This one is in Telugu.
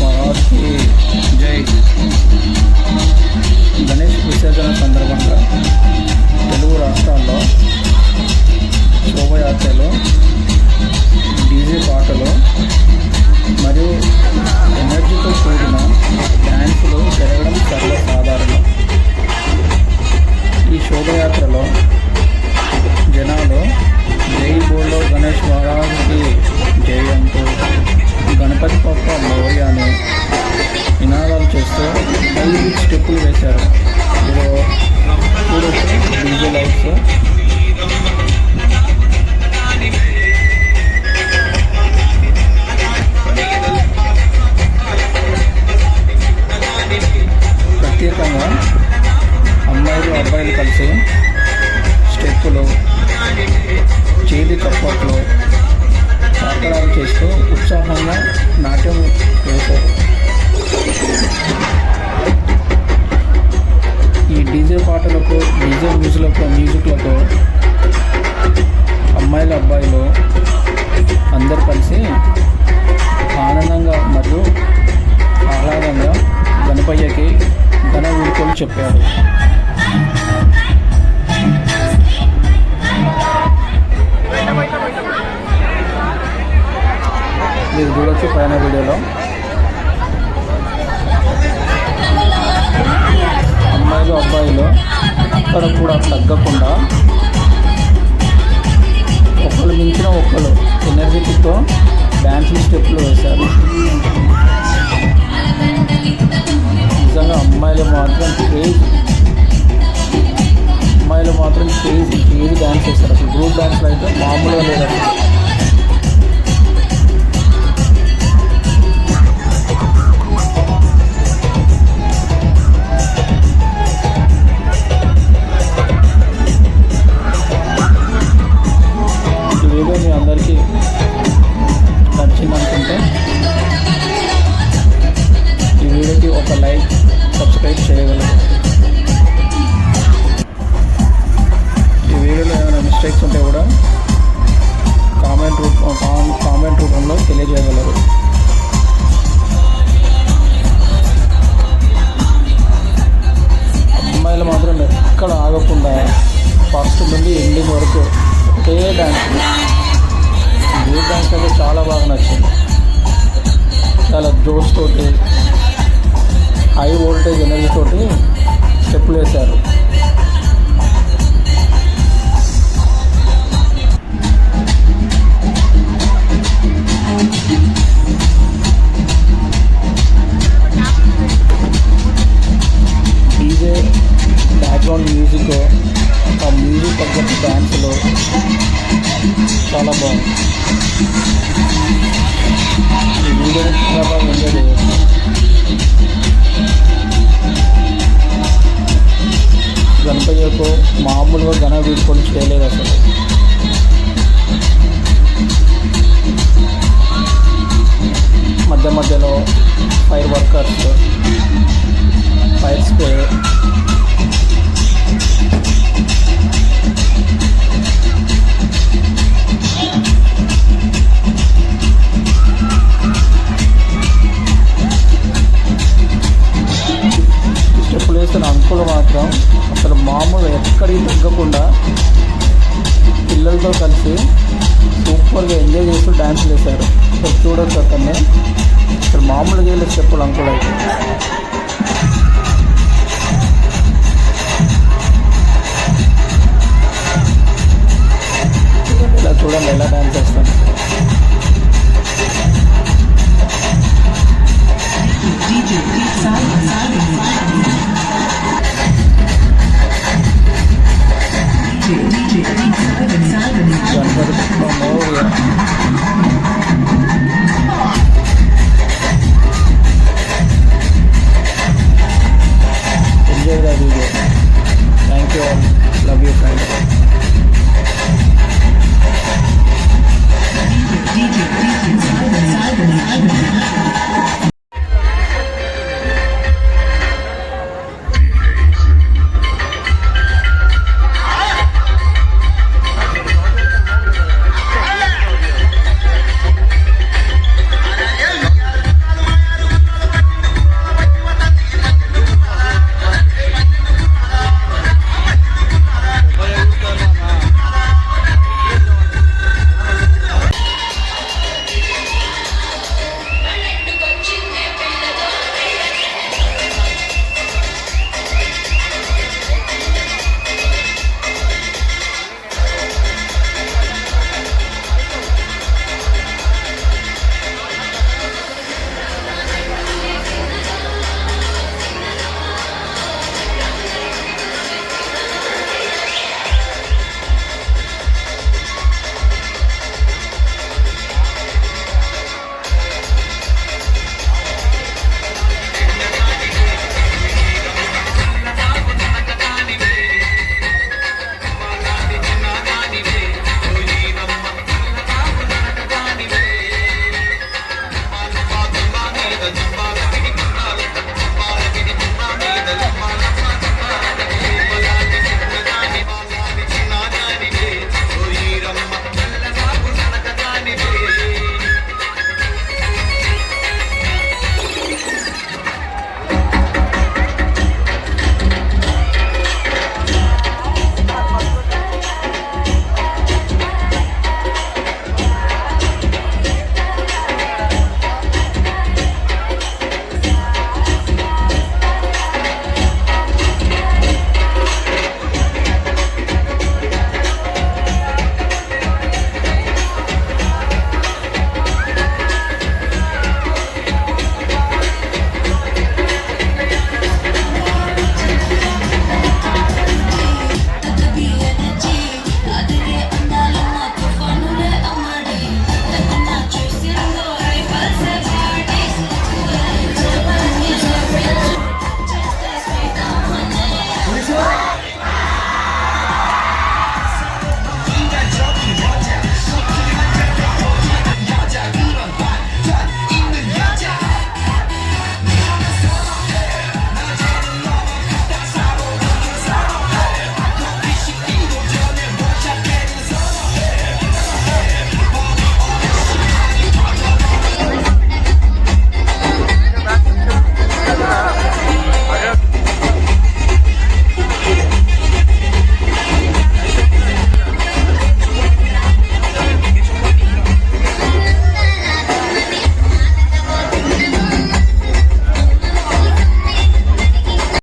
మహారాజ్కి జై. గణేష్ విసర్జన సందర్భంగా తెలుగు రాష్ట్రాల్లో శోభయాత్రలో డీజే పాటలు చేస్తూ ఉత్సాహంగా నాట్యం వేశారు ఈ డీజే పాటలకు డీజే మ్యూజిక్లకు మ్యూజిక్లతో అమ్మాయిలు అబ్బాయిలు అందరు కలిసి ఆనందంగా మరియు ఆహ్లాదంగా గణపయ్యకి ఘన వీడుకోలు చెప్పారు. మీరు చూడొచ్చు పైన వీడియోలో. అమ్మాయిలు అబ్బాయిలు ఎక్కడ కూడా తగ్గకుండా ఒకళ్ళు మించిన ఒకళ్ళు ఎనర్జెటిక్తో డ్యాన్సింగ్ స్టెప్లు వేశారు. నిజంగా అమ్మాయిలు మాత్రం క్రేజ్ అమ్మాయిలు మాత్రం క్రేజ్ క్రేజ్ డ్యాన్స్ చేస్తారు. అసలు గ్రూప్ డ్యాన్స్లో అయితే మామూలుగా లేదు అసలు అందరికీ నచ్చింది అనుకుంటే ఈ వీడియోకి ఒక లైక్ సబ్స్క్రైబ్ చేయగలరు. ఈ వీడియోలో ఏమైనా మిస్టేక్స్ ఉంటే కూడా గ్రూప్ డ్యాన్స్ అయితే చాలా బాగా నచ్చింది. చాలా జోష్ తోటి హై వోల్టేజ్ ఎనర్జీ తోటి స్టెప్పులు వేశారు చాలా బాగుంది. ఈ చాలా బాగా గణపతి మామూలుగా గణ వీడుకొని చేయలేదు అసలు. పిల్లలతో కలిసి సూపర్గా ఎంజాయ్ చేస్తూ డ్యాన్స్ చేశారు. ఇక్కడ చూడొచ్చు అతన్ని ఇక్కడ మామూలుగా వెళ్ళి స్టెప్పులు అంకులు అయితే. Done with it from over.